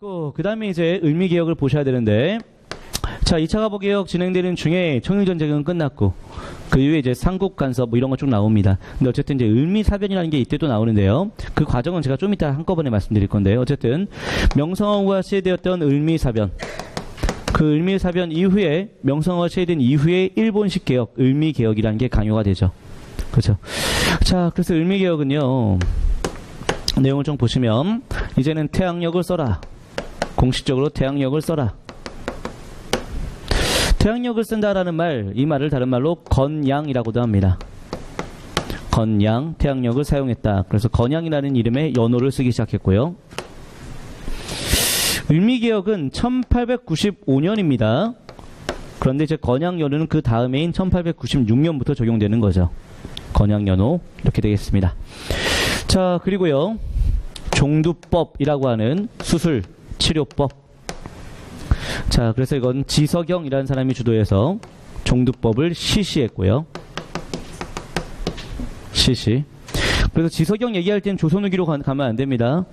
그 다음에 이제 을미개혁을 보셔야 되는데, 자, 2차 가보 개혁 진행되는 중에 청일전쟁은 끝났고, 그 이후에 이제 삼국 간섭 뭐 이런 거 쭉 나옵니다. 근데 어쨌든 이제 을미사변이라는 게 이때 또 나오는데요. 그 과정은 제가 좀 이따 한꺼번에 말씀드릴 건데요. 어쨌든, 명성황후가 시해되었던 을미사변. 그 을미 사변 이후에, 명성황후가 시해된 이후에 일본식 개혁, 을미 개혁이라는 게 강요가 되죠. 그렇죠. 자, 그래서 을미 개혁은요, 내용을 좀 보시면, 이제는 태양력을 써라. 공식적으로 태양력을 써라. 태양력을 쓴다라는 말, 이 말을 다른 말로 건양이라고도 합니다. 건양, 태양력을 사용했다. 그래서 건양이라는 이름의 연호를 쓰기 시작했고요. 을미개혁은 1895년입니다. 그런데 이제 건양연호는 그 다음해인 1896년부터 적용되는 거죠. 건양연호 이렇게 되겠습니다. 자 그리고요 종두법이라고 하는 수술 치료법. 자 그래서 이건 지석영이라는 사람이 주도해서 종두법을 실시했고요. 실시. 그래서 지석영 얘기할 땐 조선 후기로 가- 가면 안 됩니다.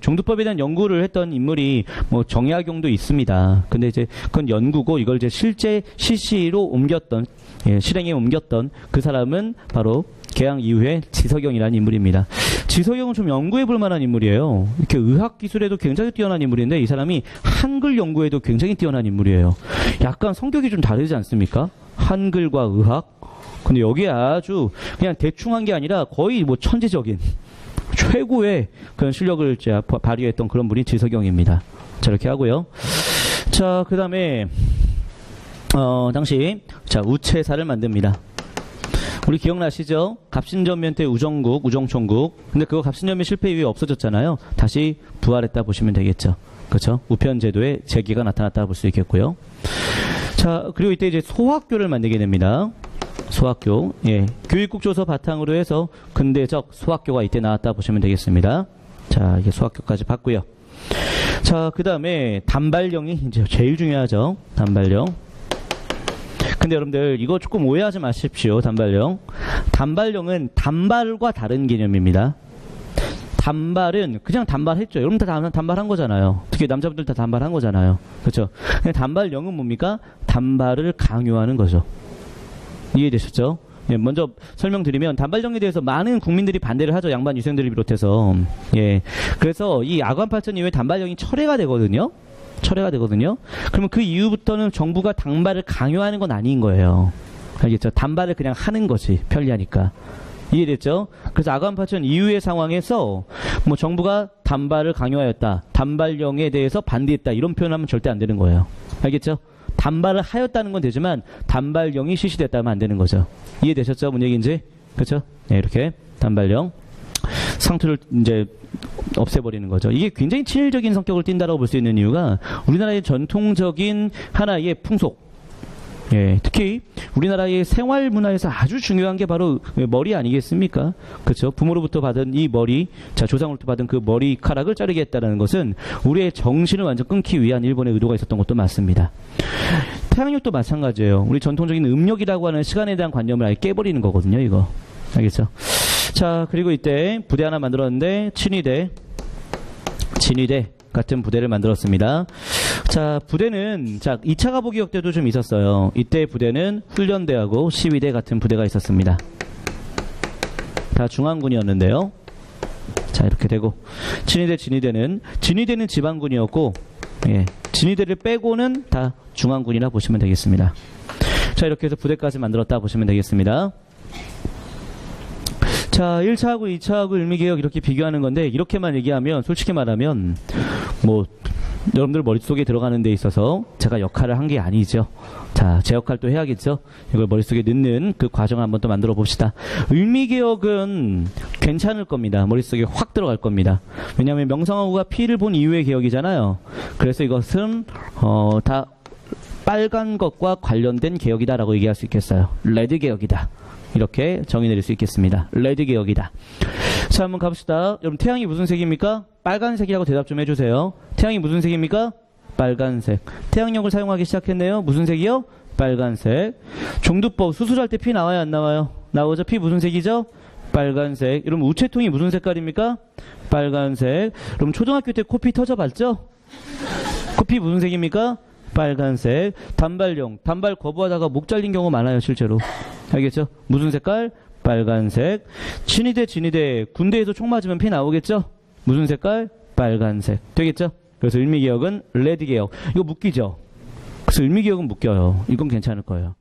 종두법에 대한 연구를 했던 인물이 뭐 정약용도 있습니다. 근데 이제 그건 연구고 이걸 이제 실제 실시로 옮겼던 예, 실행에 옮겼던 그 사람은 바로 개항 이후에 지석영이라는 인물입니다. 지석영은 좀 연구해 볼 만한 인물이에요. 이렇게 의학 기술에도 굉장히 뛰어난 인물인데 이 사람이 한글 연구에도 굉장히 뛰어난 인물이에요. 약간 성격이 좀 다르지 않습니까? 한글과 의학. 근데 여기에 아주 그냥 대충 한 게 아니라 거의 뭐 천재적인 최고의 그런 실력을 발휘했던 그런 분이 지석영입니다. 자, 이렇게 하고요. 자, 그 다음에, 어, 당시, 자, 우체사를 만듭니다. 우리 기억나시죠? 갑신전면 때 우정국, 우정총국. 근데 그거 갑신전면 실패 이후에 없어졌잖아요. 다시 부활했다 보시면 되겠죠. 그렇죠? 우편 제도의 재기가 나타났다 볼 수 있겠고요. 자, 그리고 이때 이제 소학교를 만들게 됩니다. 소학교, 예, 교육국 조서 바탕으로 해서 근대적 소학교가 이때 나왔다 보시면 되겠습니다. 자, 이게 소학교까지 봤고요. 자, 그 다음에 단발령이 이제 제일 중요하죠. 단발령. 근데 여러분들 이거 조금 오해하지 마십시오. 단발령. 단발령은 단발과 다른 개념입니다. 단발은 그냥 단발했죠. 여러분 다 단- 단발한 거잖아요. 특히 남자분들 다 단발한 거잖아요. 그렇죠? 단발령은 뭡니까? 단발을 강요하는 거죠. 이해되셨죠? 예, 먼저 설명드리면 단발령에 대해서 많은 국민들이 반대를 하죠. 양반 유생들을 비롯해서. 예. 그래서 이 아관팔천 이후에 단발령이 철회가 되거든요. 철회가 되거든요. 그러면 그 이후부터는 정부가 단발을 강요하는 건 아닌 거예요. 알겠죠? 단발을 그냥 하는 거지. 편리하니까. 이해됐죠? 그래서 아관파천 이후의 상황에서 뭐 정부가 단발을 강요하였다. 단발령에 대해서 반대했다. 이런 표현하면 절대 안 되는 거예요. 알겠죠? 단발을 하였다는 건 되지만 단발령이 실시됐다면 안 되는 거죠. 이해되셨죠? 뭔 얘기인지? 그렇죠? 네, 이렇게 단발령 상투를 이제 없애버리는 거죠. 이게 굉장히 친일적인 성격을 띈다라고 볼 수 있는 이유가 우리나라의 전통적인 하나의 풍속 예, 특히 우리나라의 생활 문화에서 아주 중요한 게 바로 머리 아니겠습니까? 그렇죠? 부모로부터 받은 이 머리, 자 조상으로부터 받은 그 머리카락을 자르겠다라는 것은 우리의 정신을 완전 끊기 위한 일본의 의도가 있었던 것도 맞습니다. 태양력도 마찬가지예요. 우리 전통적인 음력이라고 하는 시간에 대한 관념을 아예 깨버리는 거거든요, 이거. 알겠죠? 자, 그리고 이때 부대 하나 만들었는데 친위대, 진위대 같은 부대를 만들었습니다. 자, 부대는 자, 2차 가보기역 때도 좀 있었어요. 이때 부대는 훈련대하고 시위대 같은 부대가 있었습니다. 다 중앙군이었는데요. 자, 이렇게 되고 진위대 진위대는 진위대는 지방군이었고 예, 진위대를 빼고는 다 중앙군이라 보시면 되겠습니다. 자, 이렇게 해서 부대까지 만들었다 보시면 되겠습니다. 자, 1차하고 2차하고 일미개혁 이렇게 비교하는 건데, 이렇게만 얘기하면, 솔직히 말하면, 뭐, 여러분들 머릿속에 들어가는 데 있어서 제가 역할을 한 게 아니죠. 자, 제 역할도 해야겠죠. 이걸 머릿속에 넣는 그 과정을 한번 또 만들어 봅시다. 의미개혁은 괜찮을 겁니다. 머릿속에 확 들어갈 겁니다. 왜냐하면 명성황후가 피를 본 이후의 개혁이잖아요. 그래서 이것은, 어, 다 빨간 것과 관련된 개혁이다라고 얘기할 수 있겠어요. 레드 개혁이다. 이렇게 정의 내릴 수 있겠습니다. 레드 개혁이다. 자, 한번 가봅시다. 여러분, 태양이 무슨 색입니까? 빨간색이라고 대답 좀 해주세요. 태양이 무슨 색입니까? 빨간색. 태양력을 사용하기 시작했네요. 무슨 색이요? 빨간색. 종두법 수술할 때 피 나와요? 안 나와요? 나오죠? 피 무슨 색이죠? 빨간색. 여러분 우체통이 무슨 색깔입니까? 빨간색. 그럼 초등학교 때 코피 터져봤죠? 코피 무슨 색입니까? 빨간색. 단발용. 단발 거부하다가 목 잘린 경우 많아요, 실제로. 알겠죠? 무슨 색깔? 빨간색. 진위대, 진위대. 군대에서 총 맞으면 피 나오겠죠? 무슨 색깔? 빨간색. 되겠죠? 그래서 을미개혁은 레드 개혁. 이거 묶이죠? 그래서 을미개혁은 묶여요. 이건 괜찮을 거예요.